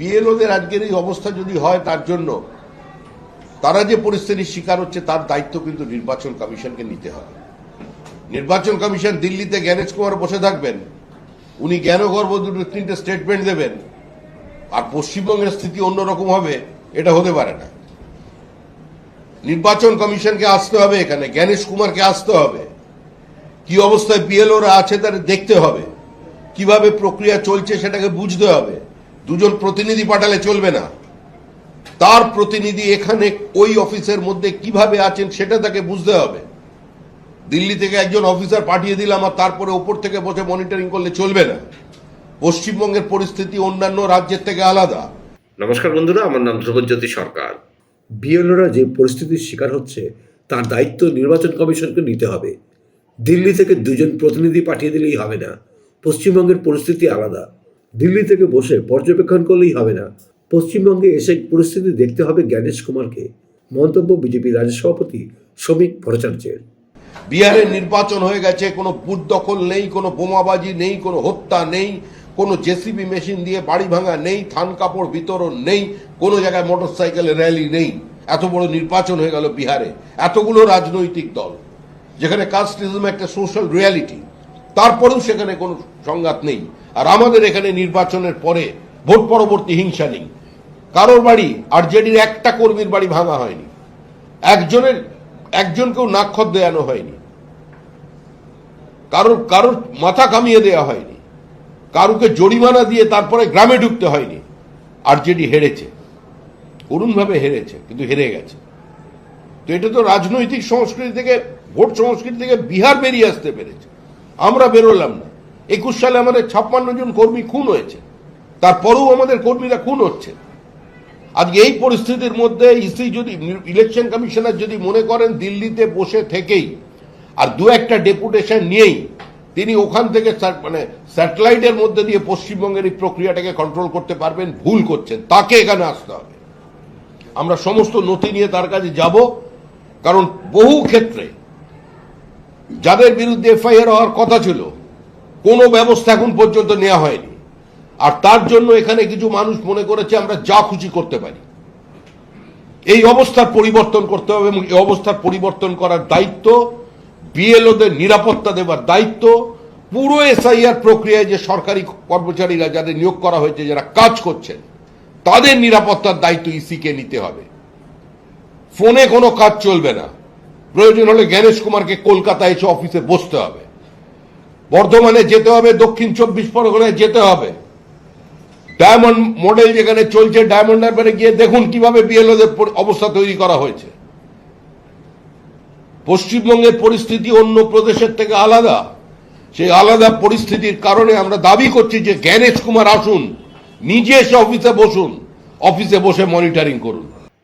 বিএলওদের আজকের এই অবস্থা যদি হয় তার জন্য, তারা যে পরিস্থিতির শিকার হচ্ছে তার দায়িত্ব কিন্তু নির্বাচন কমিশনকে নিতে হবে। নির্বাচন কমিশন দিল্লিতে জ্ঞানেশ কুমার বসে থাকবেন, উনি জ্ঞানগর্ভ দুটো তিনটে স্টেটমেন্ট দেবেন, আর পশ্চিমবঙ্গের স্থিতি অন্যরকম হবে, এটা হতে পারে না। নির্বাচন কমিশনকে আসতে হবে এখানে, জ্ঞানেশ কুমারকে আসতে হবে। কি অবস্থায় বিএলওরা আছে তাদের দেখতে হবে, কীভাবে প্রক্রিয়া চলছে সেটাকে বুঝতে হবে। দুজন প্রতিনিধি পাঠালে চলবে না। তার প্রতিনিধি এখানে ওই অফিসের মধ্যে কীভাবে আছেন সেটা তাকে বুঝতে হবে। দিল্লি থেকে একজন অফিসার পাঠিয়ে দিলাম আর তারপরে ওপর থেকে বসে মনিটরিং করলে চলবে না। পশ্চিমবঙ্গের পরিস্থিতি অন্যান্য রাজ্যের থেকে আলাদা। নমস্কার বন্ধুরা আমার নাম ধ্রুবজ্যোতি সরকার। বিএলওরা যে পরিস্থিতির শিকার হচ্ছে তার দায়িত্ব নির্বাচন কমিশনকে নিতে হবে। দিল্লি থেকে দুজন প্রতিনিধি পাঠিয়ে দিলেই হবে না। পশ্চিমবঙ্গের পরিস্থিতি আলাদা। দিল্লি থেকে বসে পর্যবেক্ষণ করলেই হবে না। পশ্চিমবঙ্গে এসে পরিস্থিতি দেখতে হবে জ্ঞানেশ কুমারকে। মন্তব্য বিজেপি রাজ্য সভাপতি শ্রমিক ভট্টাচার্যের। বিহারের নির্বাচন হয়ে গেছে, কোনো বুথ দখল নেই, কোনো বোমাবাজি নেই, কোনো হত্যা নেই, কোনো জেসিবি মেশিন দিয়ে বাড়ি ভাঙা নেই, থান কাপড় বিতরণ নেই, কোনো জায়গায় মোটরসাইকেল র্যালি নেই। এত বড় নির্বাচন হয়ে গেল বিহারে। এতগুলো রাজনৈতিক দল, যেখানে কাস্টিজম একটা সোশ্যাল রিয়ালিটি তারপরেও সেখানে কোনো সংঘাত নেই। আর আমাদের এখানে নির্বাচনের পরে ভোট পরবর্তী হিংসা নেই। কারোর বাড়ি আরজেডির একটা কর্মীর বাড়ি ভাঙা হয়নি। একজনের, একজনকেও নাক্ষর দেয়ানো হয়নি। কারোর কারোর মাথা কামিয়ে দেওয়া হয়নি। কারুকে জরিমানা দিয়ে তারপরে গ্রামে ঢুকতে হয়নি। আরজেডি হেরেছে। করুণভাবে হেরেছে, কিন্তু হেরে গেছে। তো এটা তো রাজনৈতিক সংস্কৃতি থেকে, ভোট সংস্কৃতি থেকে বিহার বেরিয়ে আসতে পেরেছে। আমরা বেরোলাম না। একুশ সালে আমাদের ছাপ্পান্ন জন কর্মী খুন হয়েছে। তারপরেও আমাদের কর্মীরা খুন হচ্ছে। আজকে এই পরিস্থিতির মধ্যে ইসি যদি ইলেকশন কমিশনার যদি মনে করেন দিল্লিতে বসে থেকেই, আর দু একটা ডেপুটেশন নিয়েই তিনি ওখান থেকে মানে স্যাটেলাইটের মধ্যে দিয়ে পশ্চিমবঙ্গের এই প্রক্রিয়াটাকে কন্ট্রোল করতে পারবেন, ভুল করছেন। তাকে এখানে আসতে হবে। আমরা সমস্ত নথি নিয়ে তার কাছে যাব, কারণ বহু ক্ষেত্রে যাদের বিরুদ্ধে এফআইআর হওয়ার কথা ছিল, কোনো ব্যবস্থা এখন পর্যন্ত নেওয়া হয়নি। আর তার জন্য এখানে কিছু মানুষ মনে করেছে, আমরা যা খুশি করতে পারি। এই অবস্থার পরিবর্তন করতে হবে এবং এই অবস্থার পরিবর্তন করার দায়িত্ব, বিএলওদের নিরাপত্তা দেওয়ার দায়িত্ব, পুরো এসআইআর প্রক্রিয়ায় যে সরকারি কর্মচারীরা যাদের নিয়োগ করা হয়েছে, যারা কাজ করছেন, তাদের নিরাপত্তার দায়িত্ব ইসিকে নিতে হবে। ফোনে কোনো কাজ চলবে না। প্রয়োজন হলে জ্ঞানেশ কুমারকে কলকাতায় এসে অফিসে বসতে হবে। বর্ধমানে যেতে হবে, দক্ষিণ চব্বিশ পরগনায় যেতে হবে। ডায়মন্ড মডেল যেখানে চলছে, ডায়মন্ড হারবারে গিয়ে দেখুন কীভাবে বিএলওদের অবস্থা তৈরি করা হয়েছে। পশ্চিমবঙ্গের পরিস্থিতি অন্য প্রদেশের থেকে আলাদা। সেই আলাদা পরিস্থিতির কারণে আমরা দাবি করছি যে জ্ঞানেশ কুমার আসুন, নিজে এসে অফিসে বসুন, অফিসে বসে মনিটরিং করুন।